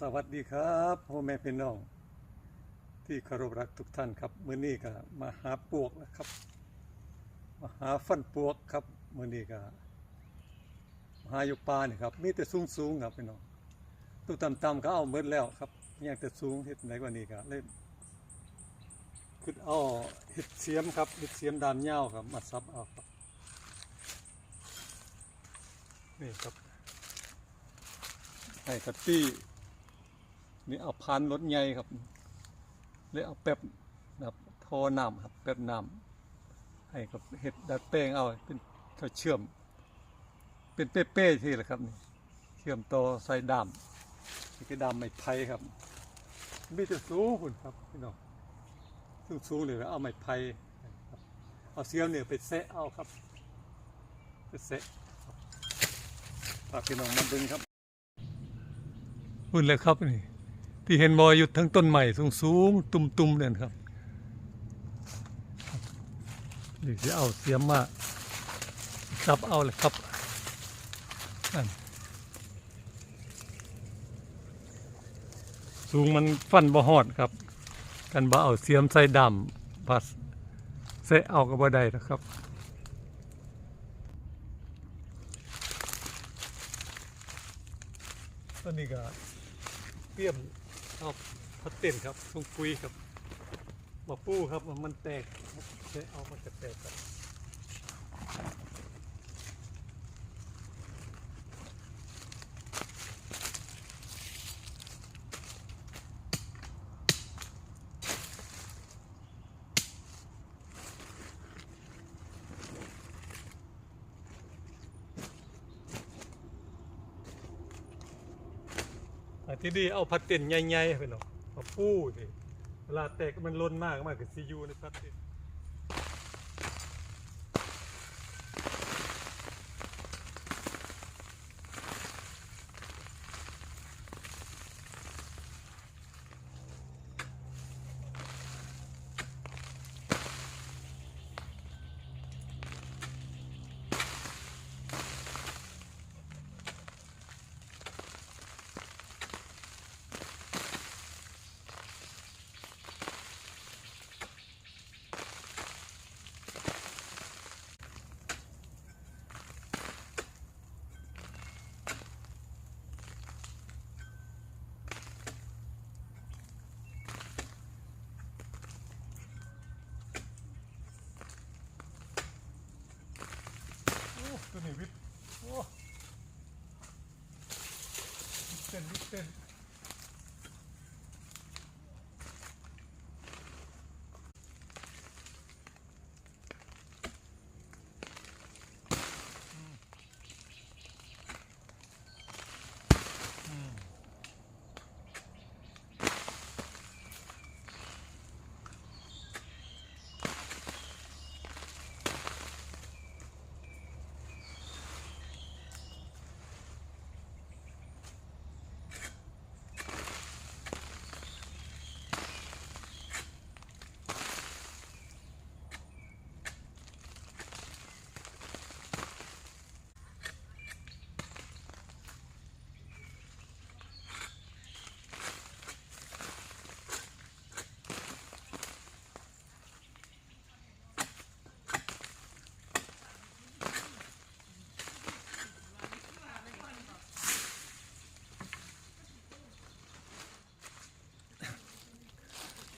สวัสดีครับพ่อแม่พี่น้อง ที่เคารพรักทุกท่านครับมื้อนี้ก็มาหาปวกนะครับมาหาฟันปวกครับมื้อนี้ก็มาหาอยู่ป่านี่ครับมีแต่สูงสูงๆครับพี่น้องตู้ต่ำๆก็เอาหมดแล้วครับยังแต่สูงเฮ็ดไหนกว่านี้ก็เลยคือเอาเห็ดเสียมครับเห็ดเสียมดานยาครับมาซับเอาครับนี่ครับให้กับตี้ นี่เอาพันรถใหญ่ครับเลยเอาแป๊บนะครับโทอน้ำครับแป๊บน้ำให้กับเห็ดดัดแป้งเอาเป็นเขาเชื่อม เป็นเป้ๆที่แหละครับนี่เชื่อมต่อใส่ดามนี่คือดามไม้ไผ่ครับ มีแต่สูงคุณครับพี่น้องสูงสูงๆเลยเอาไม้ไผ่เอาเสียมเนี่ยไปแซะเอาครับไปแซะฝากพี่น้องมาดึงครับหุ่นเลยครับนี่ ที่เห็นบอยอยู่ทั้งต้นใหม่สูงสูงๆตุ่มเนี่ยครับหรือจะเอาเสียมมาจับเอาเลยครับนั่นสูงมันฟันบ่หอดครับ กันบ่เอาเสียมใส่ดำพัสเสะเอาก็บ่ได้นะครับตอนนี้ก็เตรียม เอาพัดเต้นครับทรงปุยครับมาปูครับมันแตกใช้เอามาจะแตกครับ ที่ดีเอาพัดเต็นใหญ่ๆไปเนาะมาปูสิเวลาแตกมันล้นมากมากกับซียูในพัดเต็น Okay.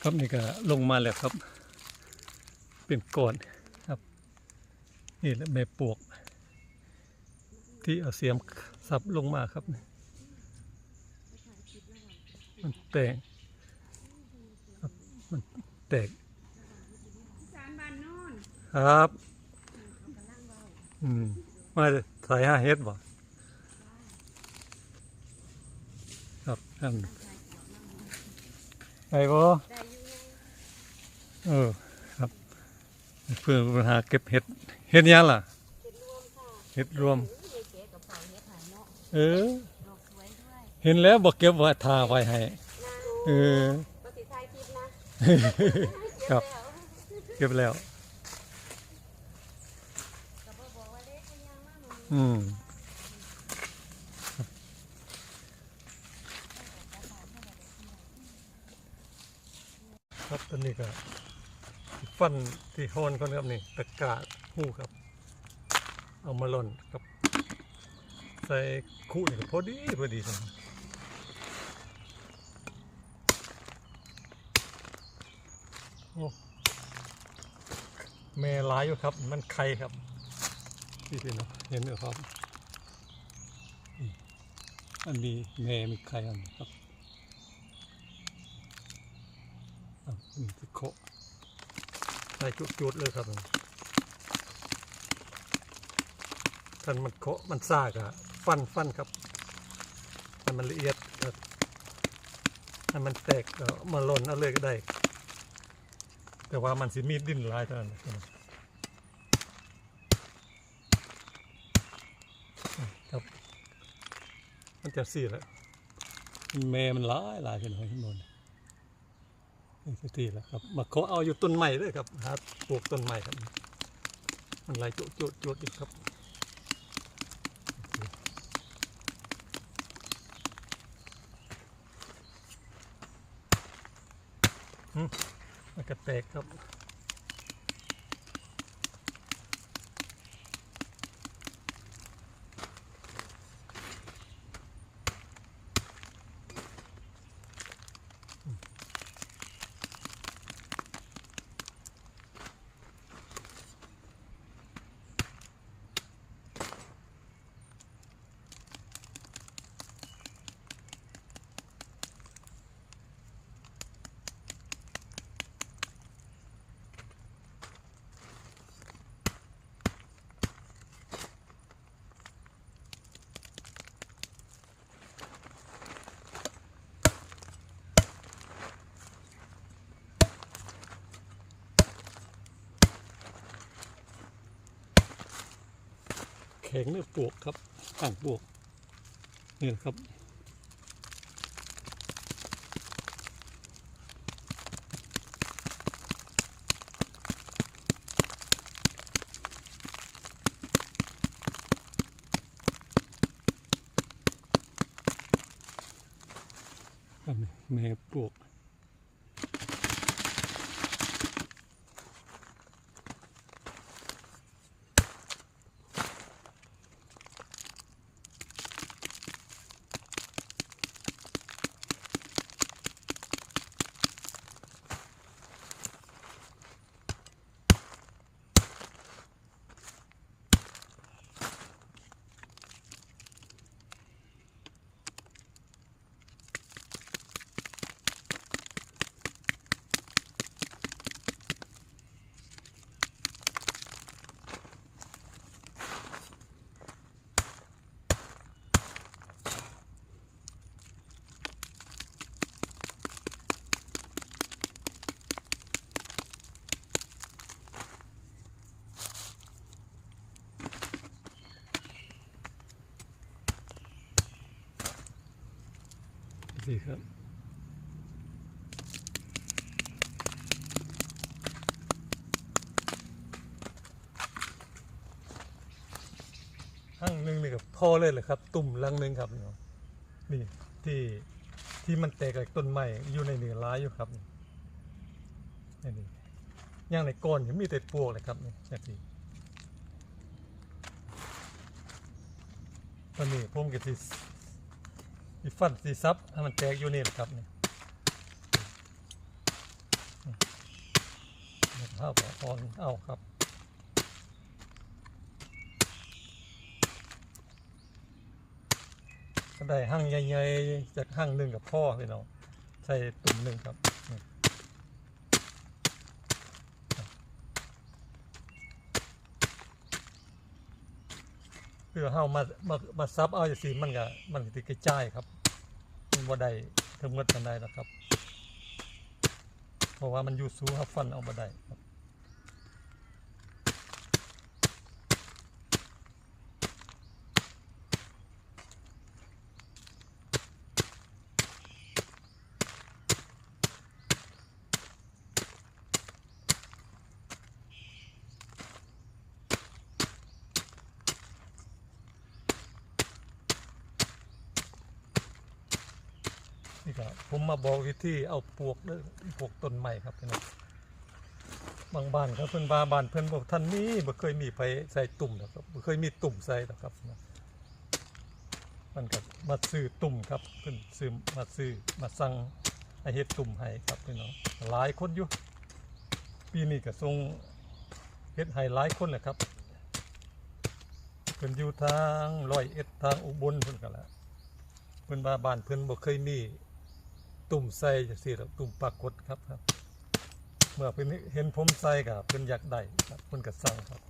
ครับนี่ก็ลงมาแล้วครับ เป็นก้อนครับ นี่แหละแม่ปวก ที่เอาเสียมสับลงมาครับนี่มันแตกครับมันแตกครับอืมมาใส่ห้าเฮ็ดบ่ครับนั่นไอ้บ่ได้อยู่ไง เออครับ เพื่อปหาเก็บเห็ดเห็ดยังล่ะเห็ดรวม เออ เห็นแล้วบอกเก็บไว้ทาไว้ให้เออครับ เก็บแล้ว อืมครับตอนนี้ก็ ฟันที่ฮอนก่อนครับนี่ตะกร้าหูครับ เอามาหล่นครับ ใส่คู่นี่พอดีพอดีครับโอ้แม่หลายอยู่ครับ มันไข่ครับพี่พี่เนาะเห็นไหมครับอันนี้แม่มีไข่อันนี้ครับอะนี่จะเค ส่จุดๆเลยครับท่านมันเคาะมันซากอะฟันฟันครับให้มันละเอียดครับให้มันแตกมาหล่นเอาเลยก็ได้ แต่ว่ามันสิมีดินลายเท่านั้นครับ มันจะสี่แล้วแม่มันลายลายขึ้นหอยขึ้นบน นี่สิทีแล้วครับมาเคาเอาอยู่ต้นใหม่เลยครับหาปลูกต้นใหม่ครับมันไหลจุดจุดจุดอีกครับมันก็แตกครับ ข็งเนี่ยปวกครับอ่างปวกนี่นะครับนี่แม่ปลวก ดีครับห้างหนึ่งนี่กับพอเลยเลยครับ ตุ่มลังหนึ่งครับนี่ที่ที่มันแตกจากต้นไม้อยู่ในเหนือร้ายอยู่ครับนี่นี่ย่างในก้อนยังมีแต่ปวกเลยครับนี่แบบนี้ตอนนี้ผมก็ที่ ที่ฟันสีซับให้มันแตกอยู่นี่แหละครับนี่นี่เอาปออนเอาครับก็ได้หั่งใหญ่ๆจากหั่งหนึ่งกับพ่อพี่น้องใส่ตุ่มหนึ่งครับเพื่อเฮามามามาซับเอาอย่างสีมันก็มันติดกระจายครับ บ่ได้ถึงเงินกันได้แล้วครับ เพราะว่ามันอยู่สูงครับฟันเอาบ่ได้ครับ นี่ก็ผมมาบอกวิธีเอาปลวกเด้อปลวกต้นใหม่ครับพี่น้องบางบ้านครับเพิ่อนบาบ้านเพิ่อนบอกท่านนี้บ่เคยมีไผใส่ตุ่มหรอกครับบ่เคยมีตุ่มใส่หรอกครับนะมันก็มาซื้อตุ่มครับเพิ่อนซื้อมาซื้อมาสั่งให้เฮ็ดตุ่มให้ครับพี่น้องหลายคนอยู่ปีนี้ก็ส่งเฮ็ดให้หลายคนแหละครับเพิ่นอยู่ทางร้อยเอ็ดทางอุบลเพิ่นก็แหละเพิ่นว่าบ้านเพิ่นบ่เคยมี ตุ่มใส่จังซี่ดอกตุ่มปรากฏครับครับ เมื่อเพิ่นเห็นผมใส่ก็เพิ่นอยากได้ครับเพิ่นก็สั่งครับ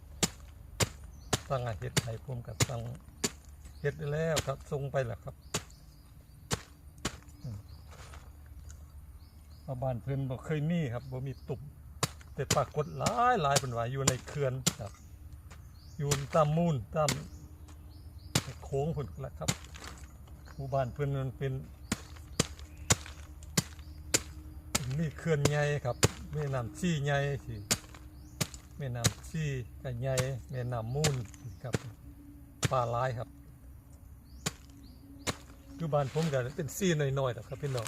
สั่งให้เฮ็ดให้ผมก็สั่งเฮ็ดได้แล้วครับส่งไปแล้วครับอืมว่าบ้านเพิ่นบ่เคยมีครับบ่มีตุ่มแต่ปรากฏหลายหลายเพิ่นว่าอยู่ในเขื่อนครับ อยู่ตามมูลตามโค้งเพิ่นแหละครับหมู่บ้านเพิ่นมันเป็น มีเขื่อนใหญ่ครับแม่น้ำชีใหญ่ที่แม่น้ำชีก็ใหญ่แม่น้ำมูลครับป่าลายครับอยู่บ้านผมก็เป็นซีน้อยๆครับพี่น้อง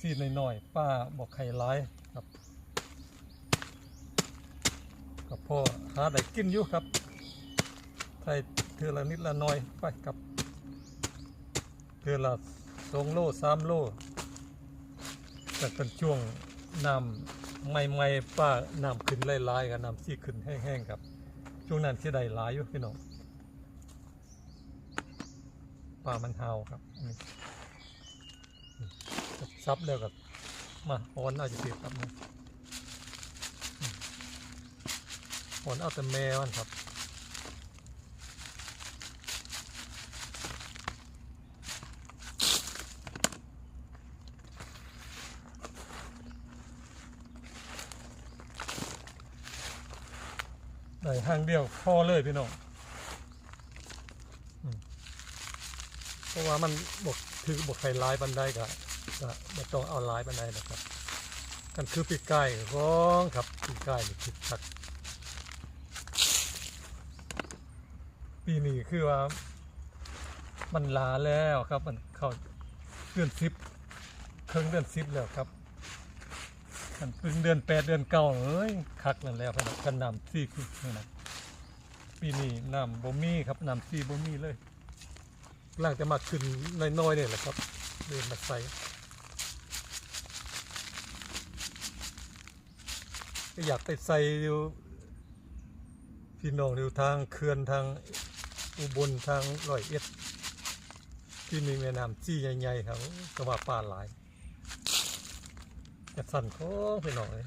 ซีน้อยๆป้าบอกไข่ลายครับก็พอหาได้กินอยู่ครับไทยเทือละนิดละน้อยไปครับเทือละสองโลสามโล แต่เป็นช่วงน้ำใหม่ๆป้าน้ำขึ้นไล่ๆกับน้ำซีขึ้นแห้งๆครับ ช่วงนั้นที่ได้หลายอยู่พี่น้องปลามันหาครับซับแล้วกับมาออนเอาจะติดครับออนเอาแต่แม่มันครับ ได้ห้างเดียวพอเลยพี่น้องเพราะว่ามันบกถือบกไข่ลายบันไดก็ก็ไม่ต้องเอาลายบันไดนะครับกันคือปีกไก่ร้องครับปีกไก่นี่คือชักปีนี้คือว่า มันลาแล้วครับมันเข้าเดือนสิบเครื่องเดือนสิบแล้วครับ มันเพิ่งเดือนแปดเดือนเก้าเอ้ยคักนั่นแล้วพนักกันน้ำซี่คือนั่นะปีนี้น้ำบ่มีครับน้ำซี่บ่มีเลยกำลังจะมาขึ้นน้อยๆเนี่ยแหละครับเดินมาใส่ก็อยากไปใส่อยู่พี่น้องอยู่ทางเขื่อนทางอุบลทางร้อยเอ็ดที่มีแม่น้ำจี้ใหญ่ๆครับก็ว่าป่าหลาย จะสั่นของพี่น้องเลย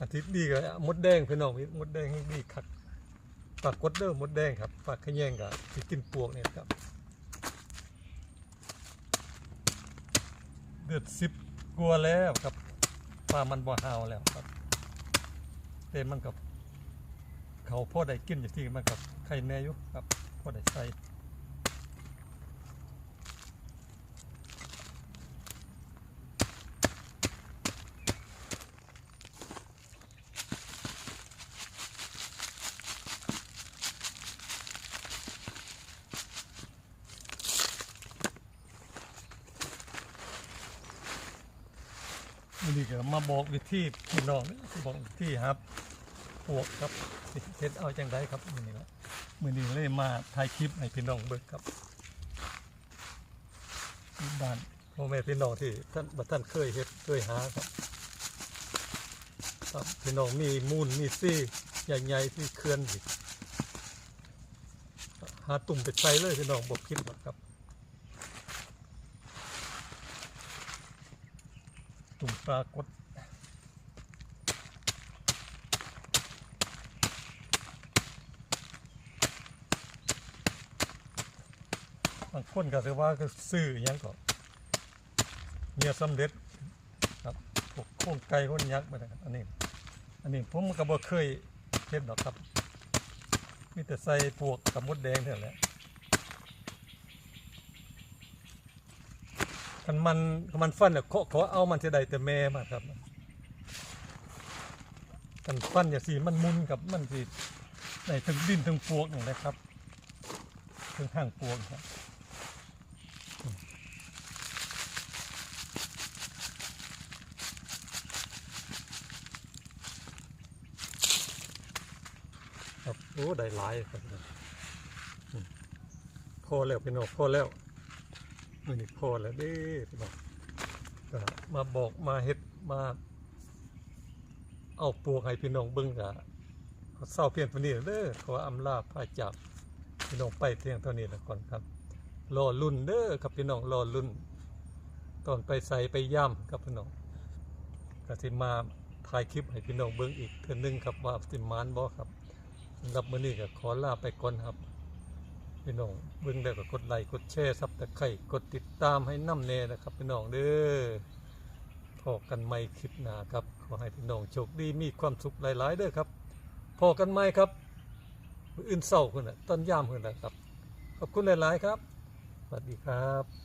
อาทิตย์ดีก็มดแดงพี่น้องมดแดงดีคักปากดเด้อมดแดงครับปลาขยงกับที่กินปวกเนี่ยครับ เดือดสิบกลัวแล้วครับปลามันบ่หาวแล้วครับแต่มันกับเขาพ่อได้กินอย่างที่มันกับไข่แน่อยู่ครับพ่อได้ใส่ นนี้ก็มาบอกวิธีพี่น้องบอกวิธีครับปวกครับเฮ็ดเอาจังไดครับมือนี้ละมือนี้เลยมาถ่ายคลิปให้พี่น้องเบิ่งครับบ้านพ่อแม่พี่น้องที่ท่านบ่ท่านเคยเฮ็ดเคยหาครับครับพี่น้องมีมูลมีซี่ใหญ่ๆที่เขื่อนหาตุ่มไปใส่เลยพี่น้องบอกคิดหรอกครับ ตุ่มปรากฏบางคนก็ถือว่าก็ซื้อยังก็เมียสำเร็จครับพวกโค้งไก่โค้งยักษ์มานะครับอันนี้ อันนี้ผมก็บ่เคยเฮ็ดดอกครับ มีแต่ใส่พวกกับมดแดงเท่านั้นแหละ คันมันคันมันฟันเนี่ยเขาเขาเอามันจะได้แต่แม่มาครับคันฟันอย่าสีมันมุนกับมันสีในถึงดินถึงพวกอย่างนะครับถึงห่างพวกครับครับโอ้ได้หลายครับพอแล้วพี่น้องพอแล้ว มื้อนี้พอแล้วเด้พี่น้องก็มาบอกมาเฮ็ดมา เอาปวกให้พี่น้องเบิ่งก็เศร้าเพียงเท่านี้เด้อขออำลาพระจากพี่น้องไปเพียงเท่านี้ล้วก่อนครับรอรุ่นเด้อครับพี่น้องรอรุ่น ตอนไปใส่ไปย่ำครับพี่น้องก็สิมาถ่ายคลิปให้พี่น้องเบิ่งอีกเทื่อนึงครับว่าสิมานบ่ครับสำหรับมื้อนี้ก็ขอลาไปก่อนครับ พี่น้องเบิ่งได้ก็กดไลค์กดแชร์ซับตะไคร่กดติดตามให้น้ำแน่นะครับพี่น้องเด้อพอกันใหม่คลิปหน้าครับขอให้พี่น้องโชคดีมีความสุขหลาย ๆเด้อครับพอกันใหม่ครับอื่นเศร้าคนน่ะตอนยามคนน่ะครับ ขอบคุณหลาย ๆ ครับสวัสดีครับ